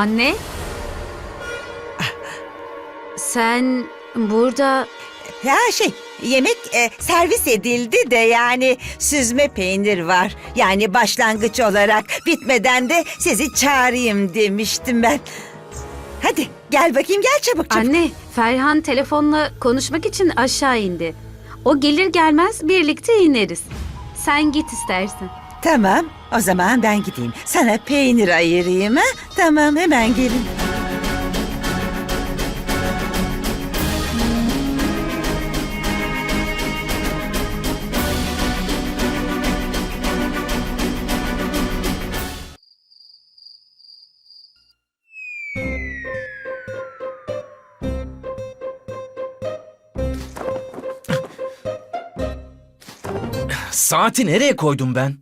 Anne? Sen burada Ya şey yemek e, servis edildi de yani süzme peynir var. Yani başlangıç olarak bitmeden de sizi çağırayım demiştim ben. Hadi gel bakayım gel çabuk çabuk. anne Ferhan telefonla konuşmak için aşağı indi. O gelir gelmez birlikte ineriz. Sen git istersen. Tamam o zaman ben gideyim. Sana peynir ayırayım ha. Tamam hemen gelin. Saati nereye koydum ben?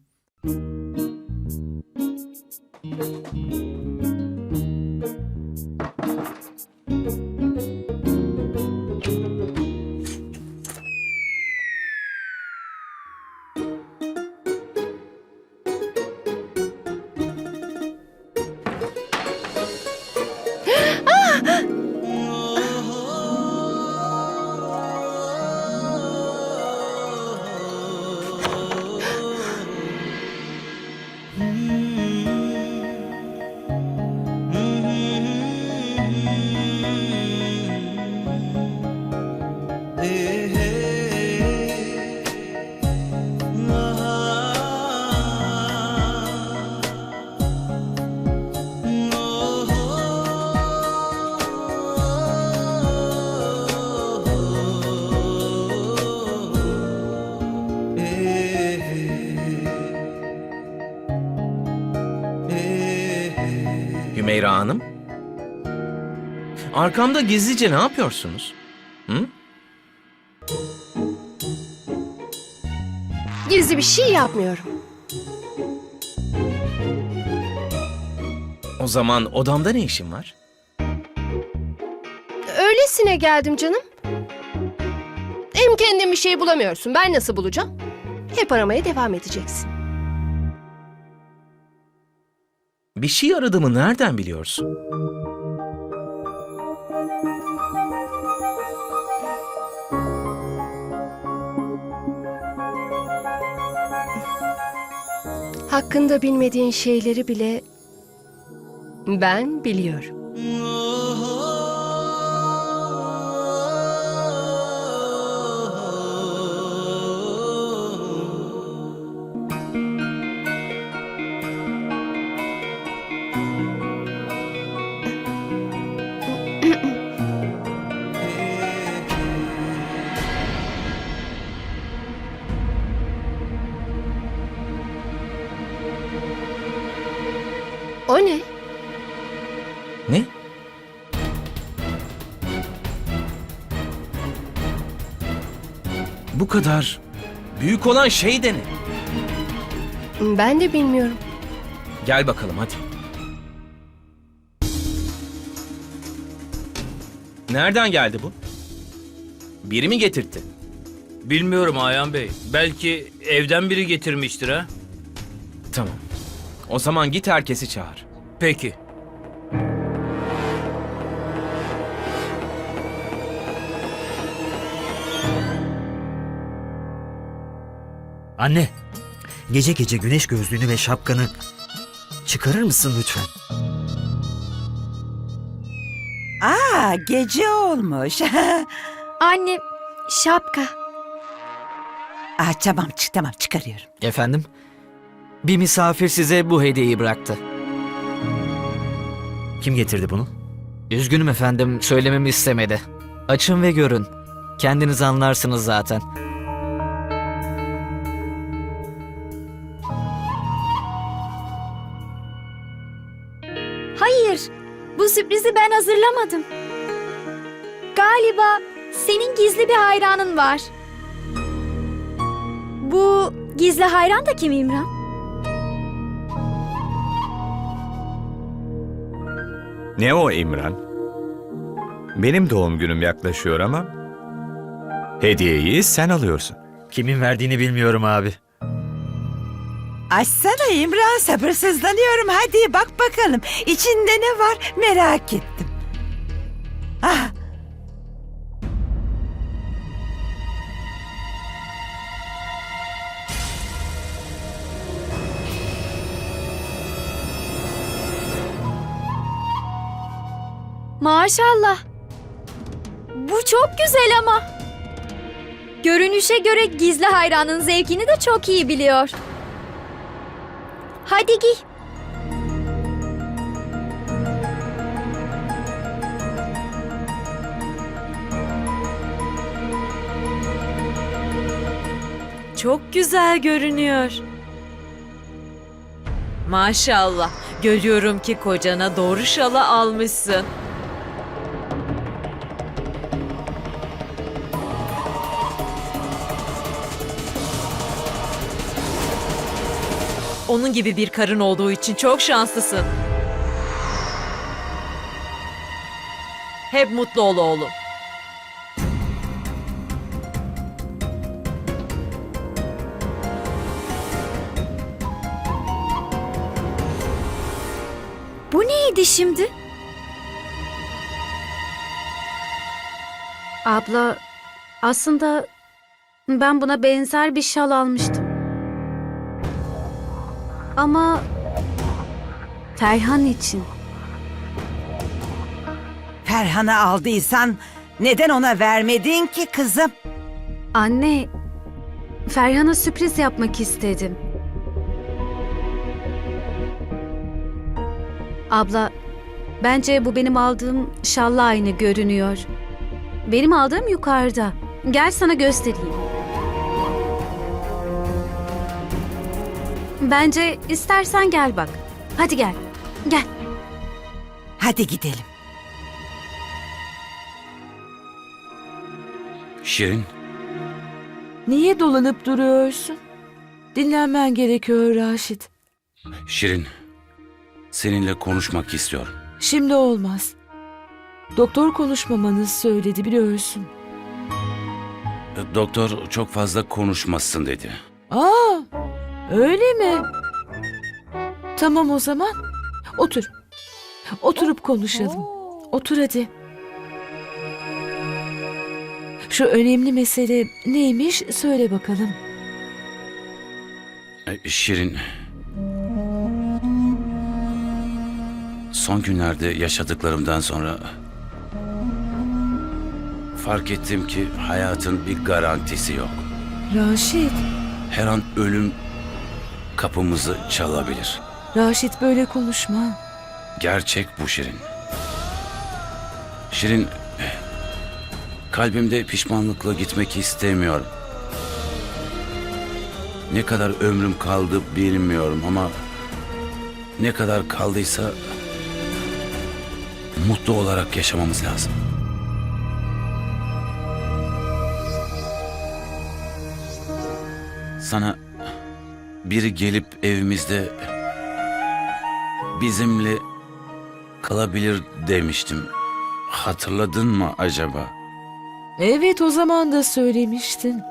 Arkamda gizlice ne yapıyorsunuz? Hı? Gizli bir şey yapmıyorum. O zaman odamda ne işin var? Öylesine geldim canım. Hem kendin bir şey bulamıyorsun. Ben nasıl bulacağım? Hep aramaya devam edeceksin. Bir şey aradığımı nereden biliyorsun? Hakkında bilmediğin şeyleri bile ben biliyorum. O ne? Ne? Bu kadar büyük olan şey de ne? Ben de bilmiyorum. Gel bakalım hadi. Nereden geldi bu? Biri mi getirtti? Bilmiyorum Ayhan Bey. Belki evden biri getirmiştir ha. Tamam. O zaman git herkesi çağır. Peki. Anne, gece gece güneş gözlüğünü ve şapkanı çıkarır mısın lütfen? Aa gece olmuş. Anne, şapka. Aa, tamam çık tamam çıkarıyorum. Efendim? Bir misafir size bu hediyeyi bıraktı. Kim getirdi bunu? Üzgünüm efendim, söylememi istemedi. Açın ve görün. Kendiniz anlarsınız zaten. Hayır, bu sürprizi ben hazırlamadım. Galiba senin gizli bir hayranın var. Bu gizli hayran da kim İmran? Ne o İmran? Benim doğum günüm yaklaşıyor ama hediyeyi sen alıyorsun. Kimin verdiğini bilmiyorum abi. Açsana İmran sabırsızlanıyorum. Hadi bak bakalım. İçinde ne var merak ettim. Maşallah. Bu çok güzel ama. Görünüşe göre gizli hayranın zevkini de çok iyi biliyor. Hadi giy. Çok güzel görünüyor. Maşallah. Görüyorum ki kocana doğru şalı almışsın. Onun gibi bir karın olduğu için çok şanslısın. Hep mutlu ol oğlum. Bu neydi şimdi? Abla aslında ben buna benzer bir şal almıştım. Ama Ferhan için. Ferhan'a aldıysan neden ona vermedin ki kızım? Anne, Ferhan'a sürpriz yapmak istedim. Abla, bence bu benim aldığım şalla aynı görünüyor. Benim aldığım yukarıda. Gel sana göstereyim. Bence istersen gel bak. Hadi gel. Gel. Hadi gidelim. Şirin, Niye dolanıp duruyorsun? Dinlenmen gerekiyor Raşit. Şirin. Seninle konuşmak istiyorum. Şimdi olmaz. Doktor konuşmamanızı söyledi biliyorsun. Doktor çok fazla konuşmasın dedi. Aa, öyle mi? Tamam o zaman. Otur. Oturup konuşalım. Otur hadi. Şu önemli mesele neymiş söyle bakalım. Şirin. Son günlerde yaşadıklarımdan sonra fark ettim ki hayatın bir garantisi yok. Raşit, Her an ölüm kapımızı çalabilir. Raşit böyle konuşma. Gerçek bu Şirin. Şirin, kalbimde pişmanlıkla gitmek istemiyorum. Ne kadar ömrüm kaldı bilmiyorum ama ne kadar kaldıysa mutlu olarak yaşamamız lazım. Sana biri gelip evimizde bizimle kalabilir demiştim. Hatırladın mı acaba? Evet o zaman da söylemiştin.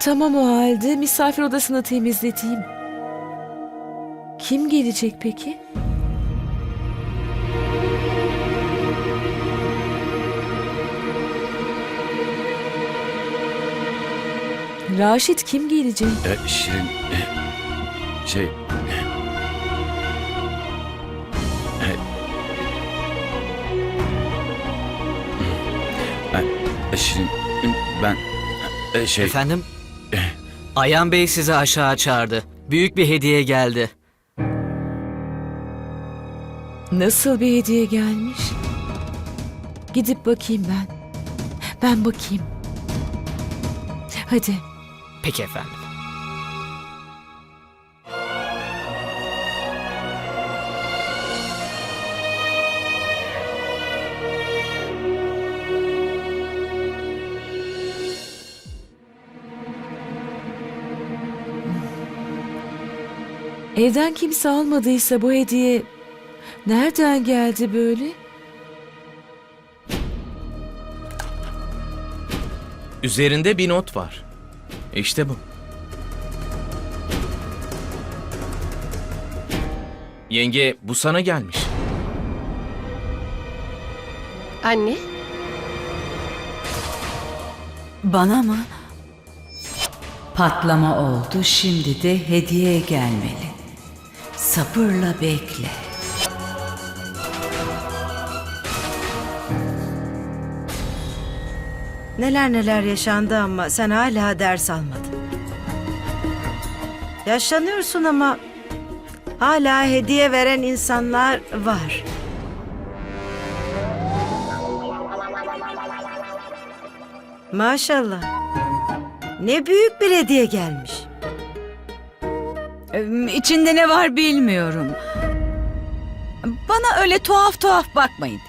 Tamam o halde misafir odasını temizleteyim. Kim gelecek peki? Raşit kim gelecek? E, Şirin, e, şey... E, e, Şirin, ben... e, şey... Efendim? Ayhan Bey sizi aşağı çağırdı. Büyük bir hediye geldi. Nasıl bir hediye gelmiş? Gidip bakayım ben. Ben bakayım. Hadi. Peki efendim. Evden kimse almadıysa bu hediye nereden geldi böyle? Üzerinde bir not var. İşte bu. Yenge bu sana gelmiş. Anne? Bana mı? Patlama oldu şimdi de hediye gelmeli. Sabırla bekle. Neler neler yaşandı ama sen hala ders almadın. Yaşlanıyorsun ama hala hediye veren insanlar var. Maşallah. Ne büyük bir hediye gelmiş. İçinde ne var bilmiyorum. Bana öyle tuhaf tuhaf bakmayın.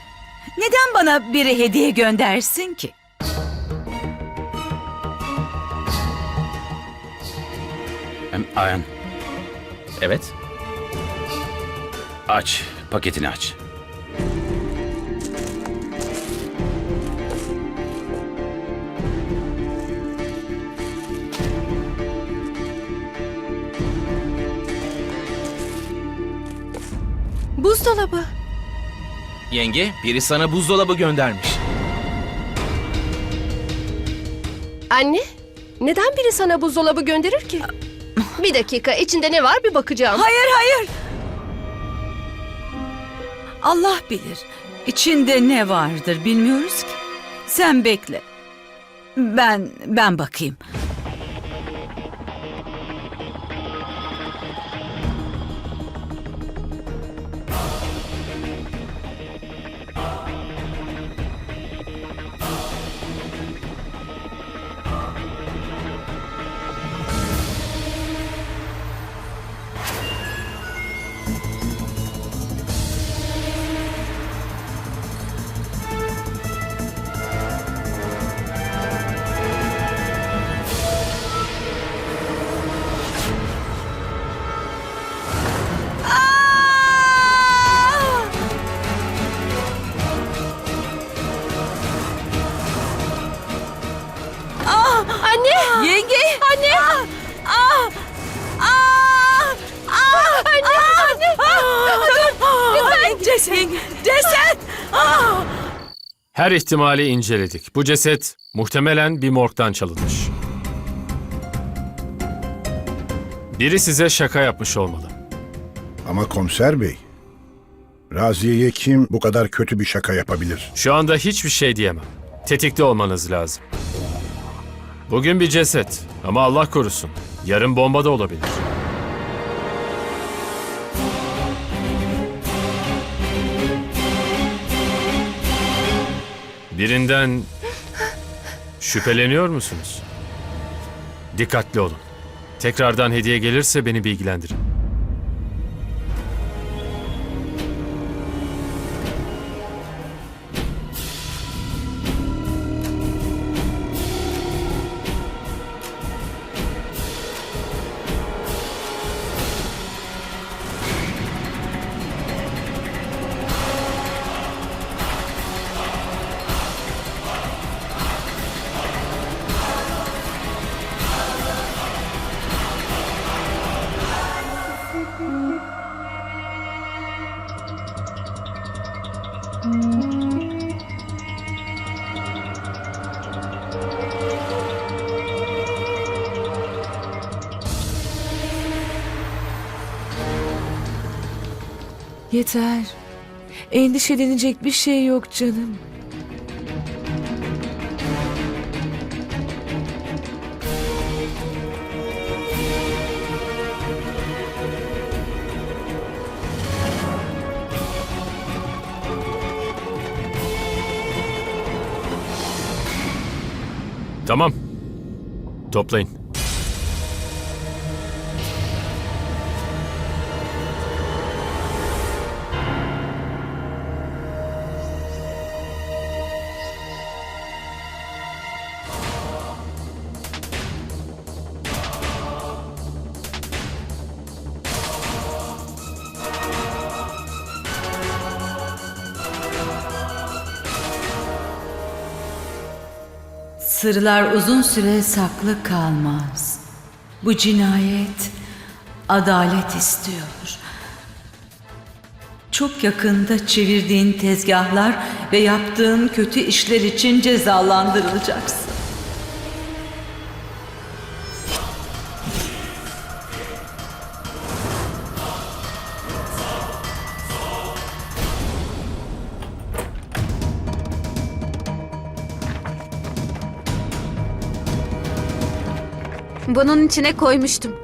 Neden bana biri hediye göndersin ki? Hem Ayan Evet. aç paketini aç. buzdolabı. Yenge biri sana buzdolabı göndermiş. Anne, neden biri sana buzdolabı gönderir ki? Bir dakika, içinde ne var bir bakacağım. Hayır hayır. Allah bilir. İçinde ne vardır bilmiyoruz ki. Sen bekle. Ben ben bakayım. Her ihtimali inceledik. Bu ceset muhtemelen bir morgdan çalınmış. Biri size şaka yapmış olmalı. Ama komiser bey, Raziye'ye kim bu kadar kötü bir şaka yapabilir? Şu anda hiçbir şey diyemem. Tetikte olmanız lazım. Bugün bir ceset ama Allah korusun. Yarın bomba da olabilir. Birinden şüpheleniyor musunuz? Dikkatli olun. Tekrardan hediye gelirse beni bilgilendirin. Yeter. Endişelenecek bir şey yok canım. Tamam. Toplayın. Sırlar uzun süre saklı kalmaz. Bu cinayet adalet istiyor. Çok yakında çevirdiğin tezgahlar ve yaptığın kötü işler için cezalandırılacaksın. Bunun içine koymuştum.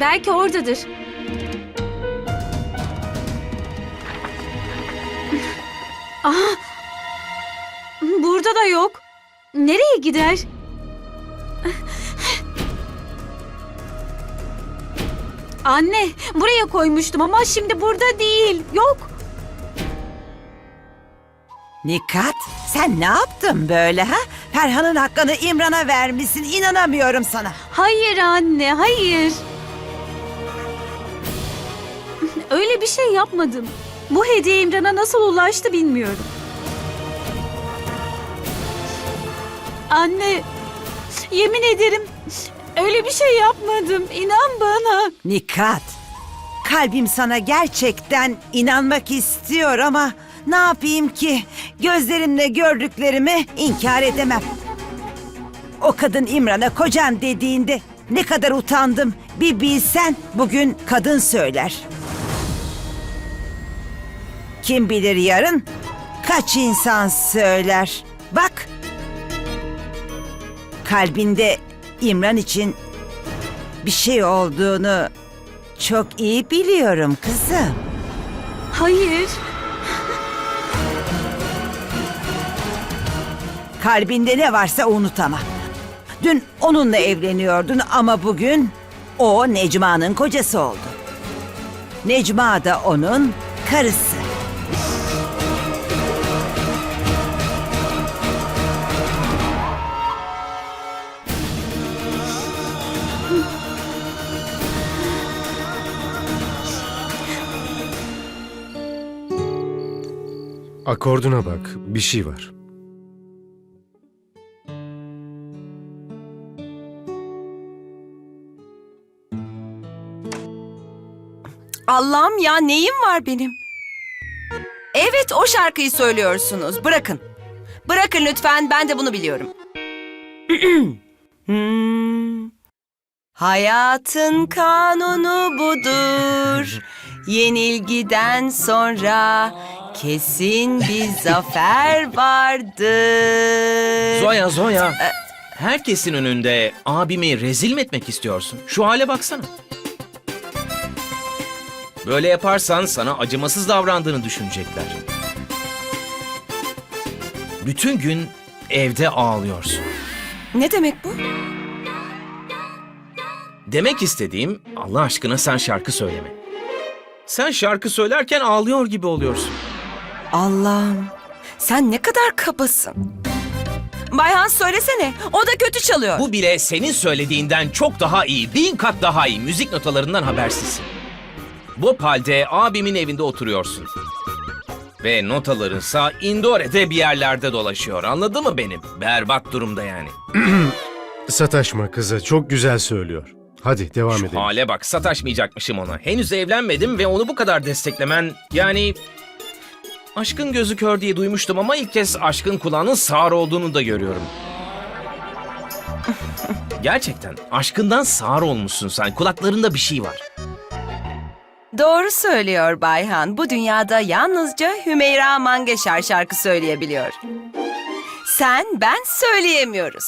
Belki oradadır. Aha! Burada da yok. Nereye gider? Anne, buraya koymuştum ama şimdi burada değil. Yok. Nikat sen ne yaptın böyle ha? Ferhan'ın hakkını İmran'a vermişsin inanamıyorum sana. Hayır anne, hayır. Öyle bir şey yapmadım. Bu hediye İmran'a nasıl ulaştı bilmiyorum. Anne, yemin ederim öyle bir şey yapmadım. İnan bana. Nikat kalbim sana gerçekten inanmak istiyor ama ne yapayım ki gözlerimle gördüklerimi inkar edemem. O kadın İmran'a kocan dediğinde ne kadar utandım bir bilsen bugün kadın söyler. Kim bilir yarın kaç insan söyler. Bak kalbinde İmran için bir şey olduğunu çok iyi biliyorum kızım. Hayır. Kalbinde ne varsa unutama. Dün onunla evleniyordun ama bugün o Necma'nın kocası oldu. Necma da onun karısı. Akorduna bak, bir şey var. Allah'ım ya neyim var benim? Evet o şarkıyı söylüyorsunuz. Bırakın. Bırakın lütfen ben de bunu biliyorum. Hmm. Hayatın kanunu budur. Yenilgiden sonra kesin bir zafer vardır. Zoya Zoya. Herkesin önünde abimi rezil mi etmek istiyorsun? Şu hale baksana. Böyle yaparsan sana acımasız davrandığını düşünecekler. Bütün gün evde ağlıyorsun. Ne demek bu? Demek istediğim Allah aşkına sen şarkı söyleme. Sen şarkı söylerken ağlıyor gibi oluyorsun. Allah'ım sen ne kadar kabasın. Bayhan söylesene o da kötü çalıyor. Bu bile senin söylediğinden çok daha iyi, bin kat daha iyi müzik notalarından habersizsin. Bu halde abimin evinde oturuyorsun. Ve notalarınsa Indore'de bir yerlerde dolaşıyor. Anladın mı benim? Berbat durumda yani. Sataşma kıza, çok güzel söylüyor. Hadi devam Şu edelim. hale bak sataşmayacakmışım ona. Henüz evlenmedim ve onu bu kadar desteklemen yani... Aşkın gözü kör diye duymuştum ama ilk kez aşkın kulağının sağır olduğunu da görüyorum. Gerçekten aşkından sağır olmuşsun sen. Kulaklarında bir şey var. Doğru söylüyor Bayhan. Bu dünyada yalnızca Hümeyra Mangeşer şarkı söyleyebiliyor. Sen ben söyleyemiyoruz.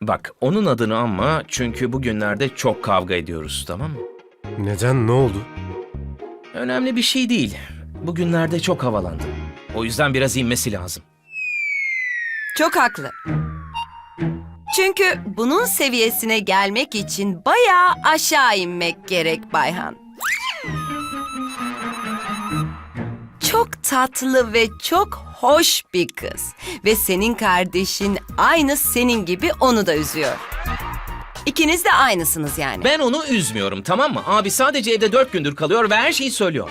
Bak onun adını anma çünkü bugünlerde çok kavga ediyoruz tamam mı? Neden, ne oldu? Önemli bir şey değil. Bugünlerde çok havalandı. O yüzden biraz inmesi lazım. Çok haklı. Çünkü bunun seviyesine gelmek için bayağı aşağı inmek gerek Bayhan. Çok tatlı ve çok hoş bir kız. Ve senin kardeşin aynı senin gibi onu da üzüyor. İkiniz de aynısınız yani. Ben onu üzmüyorum tamam mı? Abi sadece evde dört gündür kalıyor ve her şeyi söylüyor.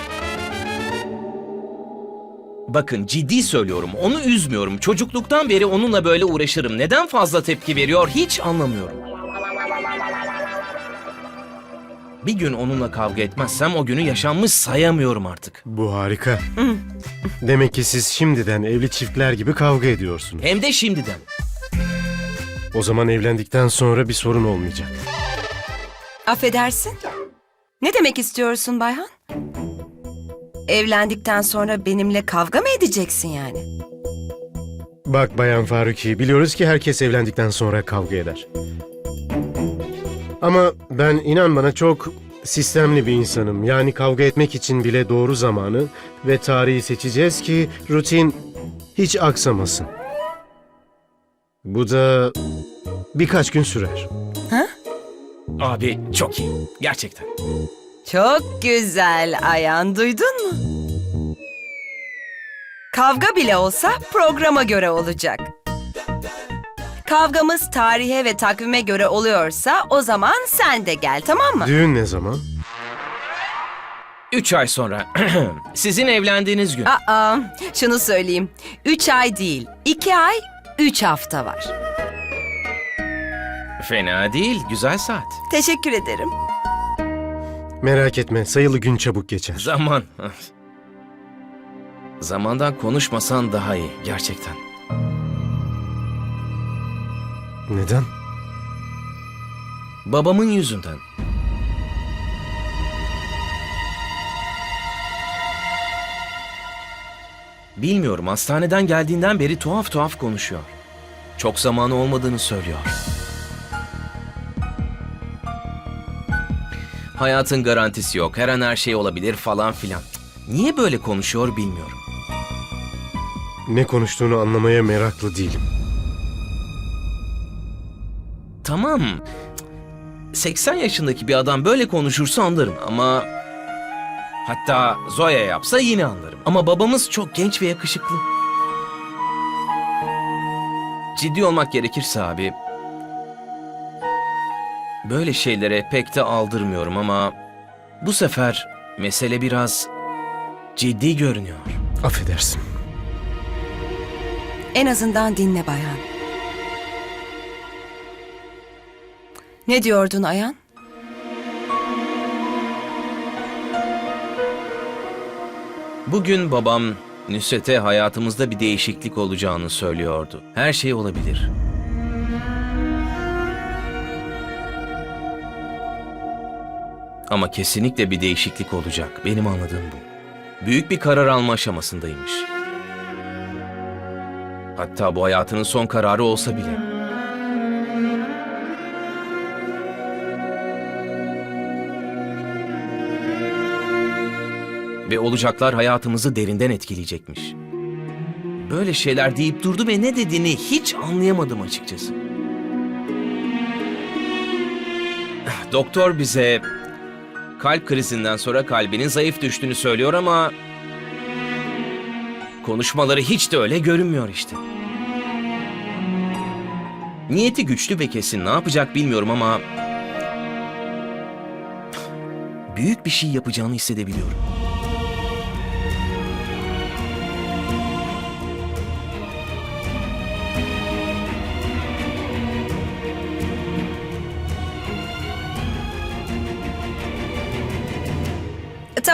Bakın ciddi söylüyorum onu üzmüyorum. Çocukluktan beri onunla böyle uğraşırım. Neden fazla tepki veriyor hiç anlamıyorum. Bir gün onunla kavga etmezsem o günü yaşanmış sayamıyorum artık. Bu harika. Demek ki siz şimdiden evli çiftler gibi kavga ediyorsunuz. Hem de şimdiden. O zaman evlendikten sonra bir sorun olmayacak. Affedersin. Ne demek istiyorsun Bayhan? Evlendikten sonra benimle kavga mı edeceksin yani? Bak Bayan Faruki, biliyoruz ki herkes evlendikten sonra kavga eder. Ama ben inan bana çok sistemli bir insanım. Yani kavga etmek için bile doğru zamanı ve tarihi seçeceğiz ki rutin hiç aksamasın. Bu da birkaç gün sürer. Abi çok iyi. Gerçekten. Çok güzel Ayan duydun mu? Kavga bile olsa programa göre olacak. Kavgamız tarihe ve takvime göre oluyorsa o zaman sen de gel tamam mı? Düğün ne zaman? Üç ay sonra sizin evlendiğiniz gün. Aa, şunu söyleyeyim. Üç ay değil, iki ay, üç hafta var. Fena değil. Güzel saat. Teşekkür ederim. Merak etme, sayılı gün çabuk geçer. Zaman. Zamandan konuşmasan daha iyi. Gerçekten. Neden? Babamın yüzünden. Bilmiyorum hastaneden geldiğinden beri tuhaf tuhaf konuşuyor. Çok zamanı olmadığını söylüyor. Hayatın garantisi yok, her an her şey olabilir falan filan. Niye böyle konuşuyor bilmiyorum. Ne konuştuğunu anlamaya meraklı değilim. Tamam. 80 yaşındaki bir adam böyle konuşursa anlarım ama... Hatta Zoya yapsa yine anlarım. Ama babamız çok genç ve yakışıklı. Ciddi olmak gerekirse abi... Böyle şeylere pek de aldırmıyorum ama... Bu sefer mesele biraz ciddi görünüyor. Affedersin. En azından dinle Bayan. Ne diyordun Ayan? Bugün babam Nusret'e hayatımızda bir değişiklik olacağını söylüyordu. Her şey olabilir. Ama kesinlikle bir değişiklik olacak. Benim anladığım bu. Büyük bir karar alma aşamasındaymış. Hatta bu hayatının son kararı olsa bile. Ve olacaklar hayatımızı derinden etkileyecekmiş. Böyle şeyler deyip durdu ve ne dediğini hiç anlayamadım açıkçası. Doktor bize kalp krizinden sonra kalbinin zayıf düştüğünü söylüyor ama konuşmaları hiç de öyle görünmüyor işte. Niyeti güçlü ve kesin ne yapacak bilmiyorum ama büyük bir şey yapacağını hissedebiliyorum.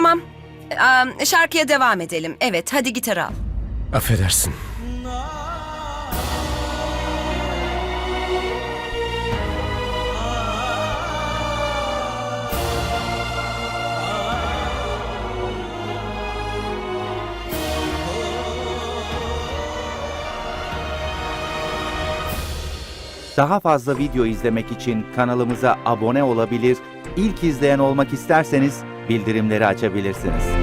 Tamam. Aa, şarkıya devam edelim. Evet, hadi gitar al. Affedersin. Daha fazla video izlemek için kanalımıza abone olabilir, ilk izleyen olmak isterseniz bildirimleri açabilirsiniz.